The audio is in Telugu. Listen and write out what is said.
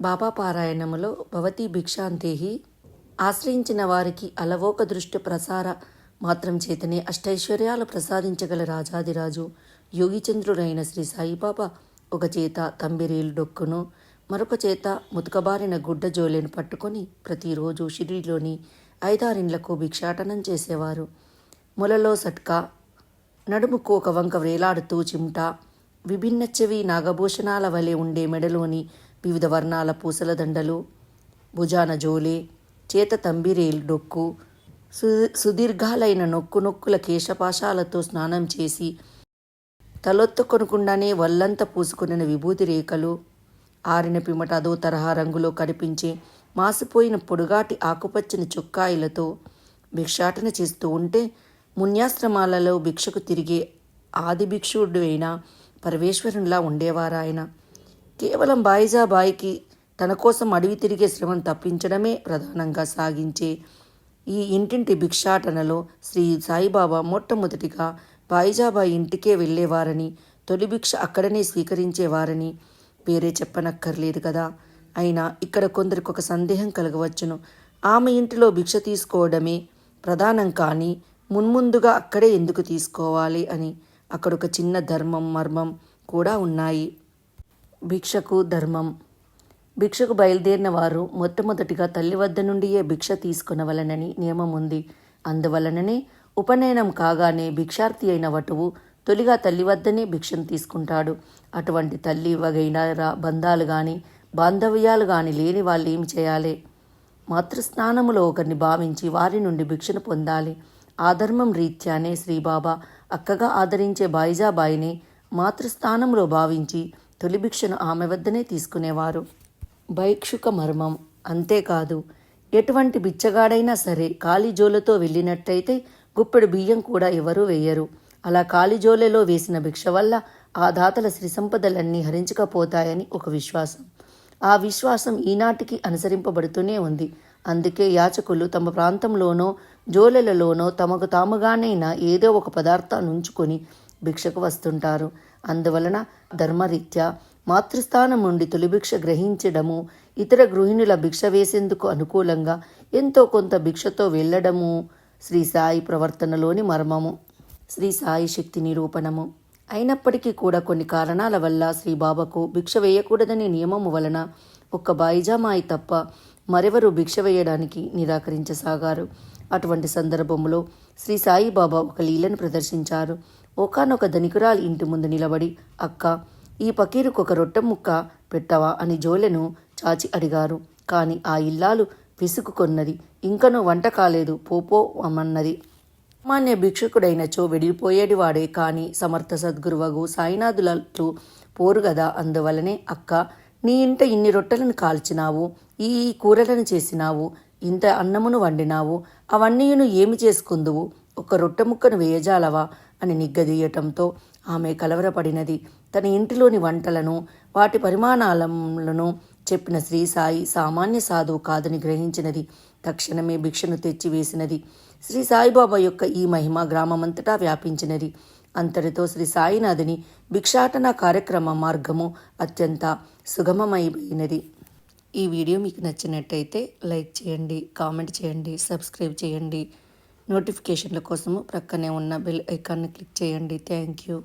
బాబా పారాయణములో భవతి భిక్షాంతేహి ఆశ్రయించిన వారికి అలవోక దృష్టి ప్రసార మాత్రం చేతనే అష్టైశ్వర్యాలు ప్రసాదించగల రాజాదిరాజు యోగిచంద్రుడైన శ్రీ సాయిబాబా ఒక చేత తంబిరీలు డొక్కును మరొక చేత ముతకబారిన గుడ్డ జోలెను పట్టుకొని ప్రతిరోజు షిరిడిలోని ఐదారిండ్లకు భిక్షాటనం చేసేవారు. మొలలో సట్కా నడుముకు ఒక వంక వేలాడుతూ చిమ్ట విభిన్న చెవి నాగభూషణాల వలె ఉండే మెడలోని వివిధ వర్ణాల పూసల దండలు భుజాన జోలే చేత తంబిరేలు డొక్కు సు సుదీర్ఘాలైన నొక్కు నొక్కుల కేశపాశాలతో స్నానం చేసి తలొత్తుకొనకుండానే వల్లంత పూసుకున్న విభూతి రేఖలు ఆరిన పిమట అదో తరహా రంగులో కనిపించే మాసిపోయిన పొడుగాటి ఆకుపచ్చని చుక్కాయిలతో భిక్షాటన చేస్తూ ఉంటే మున్యాశ్రమాలలో భిక్షకు తిరిగే ఆది భిక్షుడు అయిన పరమేశ్వరునిలా ఉండేవారాయన. కేవలం బాయిజాబాయికి తన కోసం అడవి తిరిగే శ్రమను తప్పించడమే ప్రధానంగా సాగించే ఈ ఇంటింటి భిక్షాటనలో శ్రీ సాయిబాబా మొట్టమొదటిగా బాయిజాబాయి ఇంటికే వెళ్ళేవారని తొలి భిక్ష అక్కడనే స్వీకరించేవారని పేరే చెప్పనక్కర్లేదు కదా. అయినా ఇక్కడ కొందరికి ఒక సందేహం కలగవచ్చును. ఆమె ఇంటిలో భిక్ష తీసుకోవడమే ప్రధానం కానీ మున్ముందుగా అక్కడే ఎందుకు తీసుకోవాలి అని అక్కడ ఒక చిన్న ధర్మం మర్మం కూడా ఉన్నాయి. భిక్షకు ధర్మం. భిక్షకు బయలుదేరిన వారు మొట్టమొదటిగా తల్లి వద్ద నుండియే భిక్ష తీసుకునవలనని నియమం ఉంది అందువలననే ఉపనయనం కాగానే భిక్షార్థి అయిన వటువు తొలిగా తల్లి వద్దనే భిక్షను తీసుకుంటాడు. అటువంటి తల్లి వగైన రా బంధాలు కానీ బాంధవ్యాలు కానీ లేని వాళ్ళు ఏమి చేయాలి? మాతృస్నానములో ఒకరిని భావించి వారి నుండి భిక్షను పొందాలి. ఆ ధర్మం రీత్యానే శ్రీబాబా అక్కగా ఆదరించే బాయిజాబాయిని మాతృస్థానంలో భావించి తొలి భిక్షను ఆమె వద్దనే తీసుకునేవారు. భైక్షుక మర్మం అంతేకాదు ఎటువంటి బిచ్చగాడైనా సరే కాలిజోలతో వెళ్ళినట్టయితే గుప్పెడు బియ్యం కూడా ఎవరూ వేయరు. అలా కాలిజోలెలో వేసిన భిక్ష వల్ల ఆ దాతల శ్రీ సంపదలన్నీ హరించకపోతాయని ఒక విశ్వాసం. ఆ విశ్వాసం ఈనాటికి అనుసరింపబడుతూనే ఉంది. అందుకే యాచకులు తమ ప్రాంతంలోనో జోలెలలోనో తమకు తాముగానైనా ఏదో ఒక పదార్థాన్ని ఉంచుకొని భిక్షకు వస్తుంటారు. అందువలన ధర్మరీత్యా మాతృస్థానం నుండి తొలి భిక్ష గ్రహించడము ఇతర గృహిణుల భిక్ష వేసేందుకు అనుకూలంగా ఎంతో కొంత భిక్షతో వెళ్ళడము శ్రీ సాయి ప్రవర్తనలోని మర్మము శ్రీ సాయి శక్తి నిరూపణము. అయినప్పటికీ కూడా కొన్ని కారణాల వల్ల శ్రీ బాబాకు భిక్ష వేయకూడదనే నియమము వలన ఒక్క బాయిజామాయి తప్ప మరెవరు భిక్ష వేయడానికి నిరాకరించసాగారు. అటువంటి సందర్భంలో శ్రీ సాయిబాబా ఒక లీలను ప్రదర్శించారు. ఒకనొక ధనికురాలి ఇంటి ముందు నిలబడి అక్క ఈ పకీరుకు ఒక రొట్టె ముక్క పెట్టవా? అని జోలెను చాచి అడిగారు. కాని ఆ ఇల్లాలు విసుకుకొన్నది ఇంకనూ వంట కాలేదు. పోపో అమ్మన్నది సామాన్య భిక్షకుడైనచో వెడిపోయేటివాడే కాని సమర్థ సద్గురువగు సాయినాథులట్లు పోరుగదా అందువలనే అక్క నీ ఇంట ఇన్ని రొట్టెలను కాల్చినావు? ఈ ఈ కూరలను చేసినావు? ఇంత అన్నమును వండినావు? అవన్నీయును ఏమి చేసుకుందువు? ఒక రొట్టె ముక్కను వేయజాలవా? అని నిగ్గదీయటంతో ఆమె కలవరపడినది. తన ఇంటిలోని వంటలను వాటి పరిమాణాలను చెప్పిన శ్రీ సాయి సామాన్య సాధువు కాదని గ్రహించినది. తక్షణమే భిక్షను తెచ్చివేసినది. శ్రీ సాయిబాబా యొక్క ఈ మహిమ గ్రామమంతటా వ్యాపించినది. అంతటితో శ్రీ సాయినాథుని భిక్షాటన కార్యక్రమ మార్గము అత్యంత సుగమమైపోయినది ఈ వీడియో మీకు నచ్చినట్టయితే లైక్ చేయండి కామెంట్ చేయండి సబ్స్క్రైబ్ చేయండి. నోటిఫికేషన్ల కోసము ప్రక్కనే ఉన్న బెల్ ఐకాన్ని క్లిక్ చేయండి. Thank you.